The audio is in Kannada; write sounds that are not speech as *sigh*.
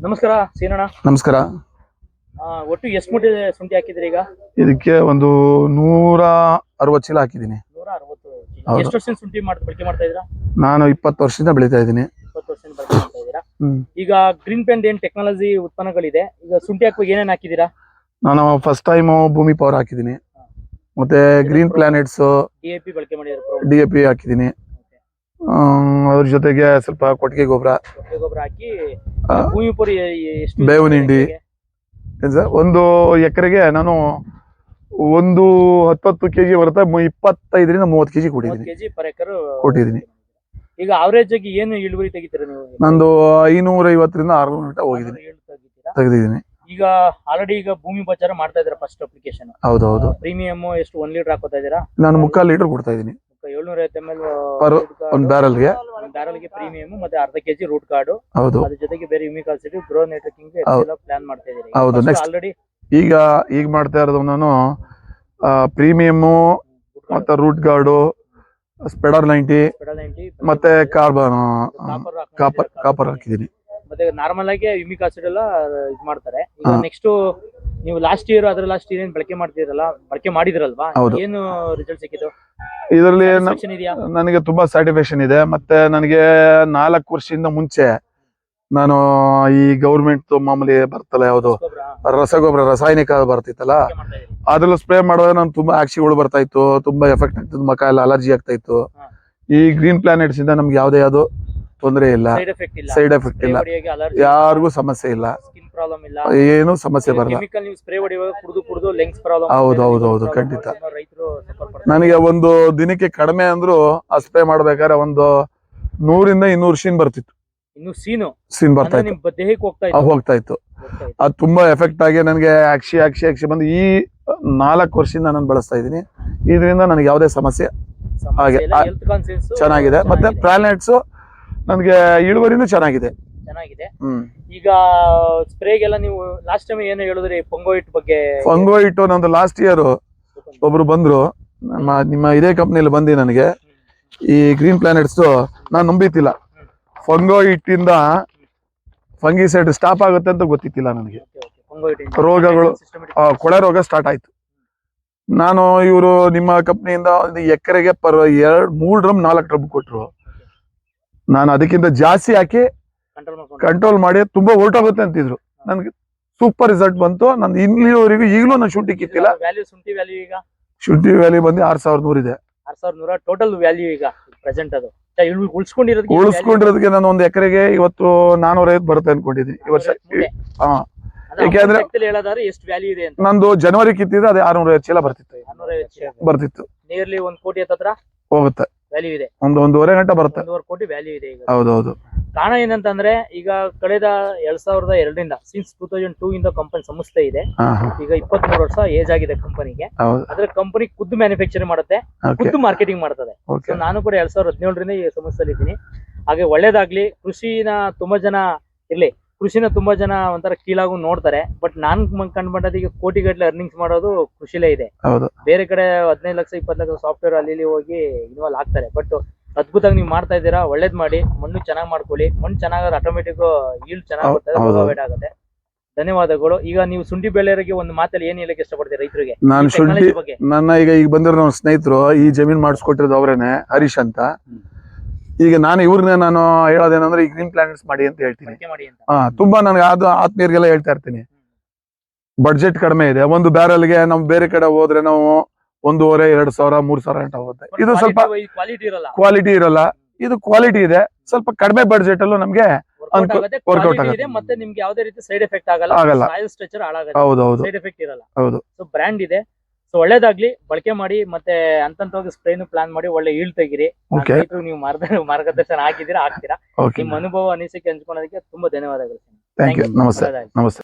ನಮಸ್ಕಾರ ಸೀನಣ್ಣ. ನಮಸ್ಕಾರ. ಆ, ಒಟ್ಟು ಎಷ್ಟು ಮೂಟೆ ಶುಂಠಿ ಹಾಕಿದ್ರಿ ಈಗ? ಇದಕ್ಕೆ ಒಂದು ನೂರ ಅರವತ್ತು ಚೀಲ ಹಾಕಿದ್ದೀನಿ. ನೂರ ಅರವತ್ತು ಹೌದು. ಎಷ್ಟು ವರ್ಷದಿಂದ ಶುಂಠಿ ಮಾಡಿ ಬಳಕೆ ಮಾಡ್ತಾ ಇದ್ದೀರಾ? ನಾನು ಇಪ್ಪತ್ತು ವರ್ಷದಿಂದ ಬೆಳೀತಾ ಇದ್ದೀನಿ. ಇಪ್ಪತ್ತು ವರ್ಷದಿಂದ ಬಳಕೆ ಮಾಡ್ತಾ ಇದ್ದೀರಾ? ಹ್ಮ್. ಈಗ ಗ್ರೀನ್ ಪೆಂಡ್ ಏನ್ ಟೆಕ್ನಾಲಜಿ ಉತ್ಪನ್ನಗಳಿದೆ? ಈಗ ಶುಂಠಿ ಹಾಕುವಾಗ ಏನೇನ್ ಹಾಕಿದ್ದೀರಾ? ನಾನು ಫಸ್ಟ್ ಟೈಮ್ ಭೂಮಿ ಪವರ್ ಹಾಕಿದ್ದೀನಿ. ಮತ್ತೆ green planets D A P ಬಳಕೆ ಮಾಡಿದ್ರೆ ಡಿ ಎ ಪಿ ಹಾಕಿದ್ದೀನಿ. ಅದ್ರ ಜೊತೆಗೆ ಸ್ವಲ್ಪ ಕೊಟ್ಟಿಗೆ ಗೊಬ್ಬರ. ಗೊಬ್ಬರ ಹಾಕಿ ಭೂಮಿ ಪುರಿ ಎಷ್ಟು ಬೇವಿನ ಹಿಂಡಿ. ಏನ್ ಸರ್? ಒಂದು ಎಕರೆಗೆ ನಾನು ಒಂದು ಹತ್ತತ್ತು ಕೆಜಿ ಬರುತ್ತೆ ಇಪ್ಪತ್ತೈದರಿಂದ ಮೂವತ್ತು ಕೆಜಿ ಕೊಟ್ಟಿದ್ದೀನಿ. ಕೆಜಿ ಪರ್ ಎಕರ್ ಕೊಟ್ಟಿದ್ದೀನಿ. ಈಗ ಅವರೇಜ್ ಆಗಿ ಏನು ಇಳುವರಿ ತೆಗಿತೀರ ನೀವು? ನಂದು ಐನೂರ ಐವತ್ತರಿಂದ ಆರ್ನೂರು ಗಂಟೆ ಹೋಗಿದ್ದೀನಿ. ಆರು ಏಳು ತೆಗಿತೀರಾ? ತೆಗೆದಿದ್ದೀನಿ. ಈಗ ಆಲ್ರೆಡಿ ಈಗ ಭೂಮಿ ಬಚಾರ ಮಾಡ್ತಾ ಇದ್ದೀರಾ ಫಸ್ಟ್ ಅಪ್ಲಿಕೇಶನ್ ಹೌದು ಹೌದು ಪ್ರೀಮಿಯಂ ಎಷ್ಟು ಒಂದ್ ಲೀಟರ್ ಹಾಕೋತಾ ಇದ್ದೀರಾ? ನಾನು ಮುಕ್ಕಾಲು ಲೀಟರ್ ಕೊಡ್ತಾ ಇದ್ದೀನಿ. ಏಳ್ನೂರ ಐವತ್ತು ಎಂ ಎಲ್ Per ಒಂದು ಬ್ಯಾರಲ್ಗೆ ಬ್ಯಾರಲ್ಗೆ ಪ್ರೀಮಿಯಂ ಮತ್ತೆ ಅರ್ಧ ಕೆಜಿ ರೂಟ್ ಕಾರ್ಡ್ ಹೌದು. ಅದ್ರ ಜೊತೆಗೆ ಬೇರೆ ಯುಮಿಕಾಸಿಟಿ ಗ್ರೋ ನೆಟ್ವರ್ಕಿಂಗ್ ಪ್ಲಾನ್ ಮಾಡ್ತಾ ಇದ್ದೀರಿ. ಹೌದು, next. ಆಲ್ರೆಡಿ ಈಗ ಈಗ ಮಾಡ್ತಾ ಇರೋದು ನಾನು ಪ್ರೀಮಿಯಮ್ಮು ಮತ್ತೆ ರೂಟ್ ಗಾರ್ಡು ಸ್ಪೆಡರ್ ನೈಂಟಿ ಮತ್ತೆ ಕಾರ್ಬನ್ ಕಾಪರ್ ಕಾಪರ್ ಹಾಕಿದೀನಿ ಮತ್ತೆ ನಾರ್ಮಲ್ ಆಗಿ ಯುಮಿಕ್ ಆಸಿಡ್ ಎಲ್ಲ ಇದು ಮಾಡ್ತಾರೆ. ಈಗ ನೆಕ್ಸ್ಟ್ ನೀವು ಲಾಸ್ಟ್ ಇಯರ್ ಅದ್ರ ಲಾಸ್ಟ್ ಇಯರ್ ಏನ್ ಬಳಕೆ ಮಾಡ್ತಿರಲ್ಲ ಬಳಕೆ ಮಾಡಿದ್ರಲ್ವಾ? ಹೌದು. ಏನು ರಿಸಲ್ಟ್ ಸಿಕ್ಕಿದ್ದು? ಇದರಲ್ಲಿ Satisfaction ಇದೆಯಾ? ನನಗೆ ತುಂಬಾ ಸ್ಯಾಟಿಸ್ಫ್ಯಾಕ್ಷನ್ ಇದೆ. ಮತ್ತೆ ನನಗೆ ನಾಲ್ಕು ವರ್ಷದಿಂದ ಮುಂಚೆ ನಾನು ಈ ಗೌರ್ಮೆಂಟ್ ಮಾಮೂಲಿ ಬರ್ತಲ್ಲ ಯಾವುದು? ಗೊಬ್ಬರ ರಸಗೊಬ್ಬರ ರಾಸಾಯನಿಕ ಬರ್ತಿತ್ತಲ್ಲ? ಬಳಕೆ ಮಾಡ್ತಾ ಇದ್ದೀರಿ. ಅದ್ರಲ್ಲಿ ಸ್ಪ್ರೇ ಮಾಡುವಾಗ ನಾನು ತುಂಬಾ ಆಕ್ಸಿಗಳು ಬರ್ತಾ ಇತ್ತು. ತುಂಬಾ ಎಫೆಕ್ಟ್ ಆಗ್ತಿತ್ತು. ಮಕ ಎಲ್ಲ ಅಲರ್ಜಿ ಆಗ್ತಾ ಇತ್ತು. ಹಾ. ಈ ಗ್ರೀನ್ ಪ್ಲಾನೆಟ್ಸ್ ಇಂದ ನಮ್ಗೆ ಯಾವ್ದೇ ಯಾವ್ದು ತೊಂದರೆ ಇಲ್ಲ. ಸೈಡ್ ಎಫೆಕ್ಟ್ ಇಲ್ಲ. ಸೈಡ್ ಎಫೆಕ್ಟ್ ಇಲ್ಲ. ಯಾರಿಗೂ ಸಮಸ್ಯೆ ಇಲ್ಲ. ಪ್ರಾಬ್ಲಮ್ ಇಲ್ಲ. ಏನು ಸಮಸ್ಯೆ ಬರಲ್ಲ. ಕೆಮಿಕಲ್ ನೀವು ಸ್ಪ್ರೇ ಹೊಡೆಯುವಾಗ ಕುಡಿದು ಕುಡಿದು ಲೆಂಗ್ಸ್ ಪ್ರಾಬ್ಲಮ್ ಹೌದು, ಹೌದು, ಹೌದು, ಖಂಡಿತ. ರೈತರು ನನಗೆ ಒಂದು ದಿನಕ್ಕೆ ಕಡಿಮೆ ಅಂದ್ರು ಆ ಸ್ಪ್ರೇ ಮಾಡ್ಬೇಕಾದ್ರೆ ಒಂದು ನೂರಿಂದ ಇನ್ನೂರು ಸೀನ್ ಬರ್ತಿತ್ತು. ಇನ್ನು ಸೀನು ಸೀನ್ ಬರ್ತಾ ಇತ್ತು. ದೇಹಕ್ಕೆ ಹೋಗ್ತಾ ಇತ್ತು. ಹೋಗ್ತಾ ಇತ್ತು. ಅದು ತುಂಬಾ ಎಫೆಕ್ಟ್ ಆಗಿ ನನಗೆ ಅಕ್ಷಿ ಅಕ್ಷಿ ಅಕ್ಷಿ ಬಂದು ಈ ನಾಲ್ಕು ವರ್ಷದಿಂದ ನಾನು ಬಳಸ್ತಾ ಇದ್ದೀನಿ. ಇದರಿಂದ ನನಗೆ ಯಾವುದೇ ಸಮಸ್ಯೆ ಹಾಗೆ, ಚೆನ್ನಾಗಿದೆ. ಮತ್ತೆ ಪ್ಲಾನೆಟ್ಸ್ ನನಗೆ ಇಳುವರಿನೂ ಚೆನ್ನಾಗಿದೆ. ಚೆನ್ನಾಗಿದೆ. ಈಗ ಸ್ಪ್ರೇಗೆಲ್ಲ ನೀವು ಲಾಸ್ಟ್ ಟೈಮ್ ಏನು ಹೇಳಿದ್ರಿ ಇಟ್ ಬಗ್ಗೆ? ಫಂಗೋ ಇಟ್ಟು ನಂದು ಲಾಸ್ಟ್ ಇಯರ್ ಒಬ್ರು ಬಂದ್ರು. ನಮ್ಮ ನಿಮ್ಮ ಇದೇ ಕಂಪ್ನಿಲಿ ಬಂದಿ ನನಗೆ. ಈ ಗ್ರೀನ್ ಪ್ಲಾನೆಟ್ಸ್ ನಾನು ನಂಬಿತಿಲ್ಲ. ಫಂಗೋ ಫಂಗಿಸೈಡ್ ಸ್ಟಾಪ್ ಆಗುತ್ತೆ ಅಂತ ಗೊತ್ತಿತ್ತಿಲ್ಲ ನನಗೆ. ಪೊಂಗೋಯಿಟ್ ರೋಗಗಳು ಕೊಳೆ ರೋಗ ಸ್ಟಾರ್ಟ್ ಆಯ್ತು. ನಾನು ಇವರು ನಿಮ್ಮ ಕಂಪ್ನಿಯಿಂದ ಒಂದು ಎಕರೆಗೆ ಪರ್ ಎರಡ್ ಮೂರ್ ಡ್ರಮ್ ನಾಲ್ಕು ಡ್ರಮ್ ಕೊಟ್ರು. ನಾನು ಅದಕ್ಕಿಂತ ಜಾಸ್ತಿ ಹಾಕಿ ಕಂಟ್ರೋಲ್ ಮಾಡಿ ತುಂಬಾ ಹೊರಟೋಗುತ್ತೆ ಅಂತಿದ್ರು. ನನ್ಗೆ ಸೂಪರ್ ರಿಸಲ್ಟ್ ಬಂತು. ನಂದು ಇಲ್ಲಿವರೆಗೂ ಈಗಲೂ ನಾನು ಶುಂಠಿ ಕಿತ್ತಿಲ್ಲ ವ್ಯಾಲ್ಯೂ ಶುಂಠಿ ವ್ಯಾಲ್ಯೂ ಈಗ? ಶುಂಠಿ ವ್ಯಾಲ್ಯೂ ಬಂದು ಆರ್ ಸಾವಿರದ ನೂರ ಇದೆ ಆರ್ ಸಾವಿರದ ನೂರ ಟೋಟಲ್ ವ್ಯಾಲ್ಯೂ ಈಗ ಪ್ರೆಸೆಂಟ್ ಅದು ಉಳಿಸ್ಕೊಂಡಿರೋದಕ್ಕೆ ಉಳ್ಸ್ಕೊಂಡಿರೋದಕ್ಕೆ ನಾನು ಒಂದು ಎಕರೆಗೆ ಇವತ್ತು ನಾನೂರ ಐವತ್ತು ಬರುತ್ತೆ ಅನ್ಕೊಂಡಿದ್ದೀನಿ ಈ ವರ್ಷ ಹಾ. ಯಾಕೆಂದ್ರೆ ಹೇಳೋದಾದ್ರೆ ಎಷ್ಟು ವ್ಯಾಲ್ಯೂ ಇದೆ ಅಂತ. ನಂದು ಜನವರಿ ಕಿತ್ತಿದ್ರೆ ಅದೇ ಆರ್ನೂರ ಐವತ್ತು ಚೀಲ ಬರ್ತಿತ್ತು. ಬರ್ತಿತ್ತು. ನಿಯರ್ಲಿ ಒಂದ್ ಕೋಟಿ ಹತ್ರ ಹೋಗುತ್ತೆ. ವ್ಯಾಲ್ಯೂ ಇದೆ. ಒಂದು ಒಂದೂವರೆ ಗಂಟೆ ಬರುತ್ತೆ. ಒಂದೂವರೆ ಕೋಟಿ ವ್ಯಾಲ್ಯೂ ಇದೆ ಈಗ. ಹೌದೌದು. ಕಾರಣ ಏನಂತಂದ್ರೆ ಈಗ ಕಳೆದ ಎರಡ್ ಸಾವಿರದ ಎರಡರಿಂದ ಸಿನ್ಸ್ ಟೂ ತೌಸಂಡ್ ಟೂ ಇಂದ ಕಂಪನಿ ಸಂಸ್ಥೆ ಇದೆ ಈಗ ಇಪ್ಪತ್ಮೂರು ವರ್ಷ ಏಜ್ ಆಗಿದೆ ಕಂಪನಿಗೆ ಆದ್ರೆ ಅದ್ರ ಕಂಪನಿ ಖುದ್ದು ಮ್ಯಾನುಫ್ಯಾಕ್ಚರಿಂಗ್ ಮಾಡುತ್ತೆ ಖುದ್ದು ಮಾರ್ಕೆಟಿಂಗ್ ಮಾಡ್ತದೆ. ನಾನು ಕೂಡ ಎರಡ್ ಸಾವಿರದ ಹದಿನೇಳರಿಂದ ಈ ಸಂಸ್ಥೆಯಲ್ಲಿ ಇದ್ದೀನಿ ಹಾಗೆ ಒಳ್ಳೇದಾಗ್ಲಿ ಕೃಷಿನ ತುಂಬಾ ಜನ ಇರ್ಲಿ. ಕೃಷಿನ ತುಂಬಾ ಜನ ಒಂಥರ ಕೀಳಾಗೂ ನೋಡ್ತಾರೆ. ಬಟ್ ನಾನ್ ಕಂಡ್ಬಂಡದ ಈಗ ಕೋಟಿಗಟ್ಟಲೆ ಅರ್ನಿಂಗ್ಸ್ ಮಾಡೋದು ಕೃಷಿಲೇ ಇದೆ. ಹೌದು. ಬೇರೆ ಕಡೆ ಹದಿನೈದು ಲಕ್ಷ ಇಪ್ಪತ್ತು ಲಕ್ಷ ಸಾಫ್ಟ್ವೇರ್ ಅಲ್ಲಿ ಇಲ್ಲಿ ಹೋಗಿ ಇನ್ವಾಲ್ವ್ ಆಗ್ತಾರೆ. ಬಟ್ ಅದ್ಭುತವಾಗಿ ನೀವು ಮಾಡ್ತಾ ಇದ್ದೀರಾ ಒಳ್ಳೇದ್ ಮಾಡಿ ಮಣ್ಣು ಚೆನ್ನಾಗಿ ಮಾಡ್ಕೊಳ್ಳಿ. ಮಣ್ಣು ಚೆನ್ನಾಗಾದ್ರೆ ಆಟೋಮೆಟಿಕ್ ಈಲ್ಡ್ ಚೆನ್ನಾಗಿ ಬರ್ತದೆ. ಆಗುತ್ತೆ. ಧನ್ಯವಾದಗಳು. ಈಗ ನೀವು ಶುಂಠಿ ಬೆಳೆಯೋರಿಗೆ ಒಂದು ಮಾತಲ್ಲಿ ಏನ್ ಹೇಳಕ್ಕೆ ಇಷ್ಟಪಡ್ತೀರಿ ರೈತರಿಗೆ? ನಾನು ಸುಂಡಿ ಶುಂಠಿ ನನ್ನ ಈಗ ಈಗ ಬಂದಿರೋ ನನ್ನ ಸ್ನೇಹಿತರು ಈ ಜಮೀನ್ ಮಾಡಿಸ್ಕೊಟ್ಟಿರೋದು ಅವರೇನೆ ಹರೀಶ್ ಅಂತ. ಈಗ ನಾನು ಇವ್ರನ್ನ ನಾನು ಹೇಳೋದೇನಂದ್ರೆ ಈ ಗ್ರೀನ್ ಪ್ಲಾನೆಟ್ಸ್ ಮಾಡಿ ಅಂತ ಹೇಳ್ತೀನಿ. ಹಾ ತುಂಬಾ ನನಗೆ ಅದು ಆತ್ಮೀಯರಿಗೆಲ್ಲ ಹೇಳ್ತಾ ಇರ್ತೀನಿ. ಬಡ್ಜೆಟ್ ಕಡಿಮೆ ಇದೆ. ಒಂದು ಬ್ಯಾರಲ್ಗೆ ನಾವು ಬೇರೆ ಕಡೆ ಹೋದ್ರೆ ನಾವು ಒಂದೂವರೆ ಎರಡು ಸಾವಿರ ಮೂರ್ ಸಾವಿರ ಗಂಟೆ ಹೋಗುತ್ತೆ. ಇದು ಸ್ವಲ್ಪ ಕ್ವಾಲಿಟಿ ಇರಲ್ಲ. ಇದು ಕ್ವಾಲಿಟಿ ಇದೆ. ಸ್ವಲ್ಪ ಕಡಿಮೆ ಬಡ್ಜೆಟ್ ಅಲ್ಲೂ ನಮ್ಗೆ ವರ್ಕೌಟ್ ಆಗುತ್ತೆ. ಮತ್ತೆ ನಿಮ್ಗೆ ಯಾವುದೇ ರೀತಿ ಸೈಡ್ ಎಫೆಕ್ಟ್ ಆಗಲ್ಲ. ಆಗಲ್ಲ. ಹೌದು ಹೌದು ಸೈಡ್ ಎಫೆಕ್ಟ್ ಇರಲ್ಲ. ಹೌದು. ಬ್ರ್ಯಾಂಡ್ ಇದೆ. ಸೊ ಒಳ್ಳೇದಾಗ್ಲಿ. ಬಳಕೆ ಮಾಡಿ ಮತ್ತೆ ಅಂತಂತವಾಗಿ ಸ್ಪ್ರೇನು ಪ್ಲಾನ್ ಮಾಡಿ ಒಳ್ಳೆ ಈಳ್ ತೆಗಿರಿ. ನಾನ್ Okay. ರೈತ್ರು ನೀವು ಮಾರ್ಗ *laughs* ಮಾರ್ಗದರ್ಶನ ಹಾಕಿದ್ದೀರಾ ಹಾಕ್ತೀರಾ ಓಕೆ ನಿಮ್ಮ ಅನುಭವ ಅನಿಸಿಕೆ ಹಂಚ್ಕೊಳೋದಕ್ಕೆ ತುಂಬಾ ಧನ್ಯವಾದಗಳು. ಥ್ಯಾಂಕ್ ಯು ನಮಸ್ತೆ. ಒಳ್ಳೆದಾಗ್ಲಿ. ನಮಸ್ತೆ.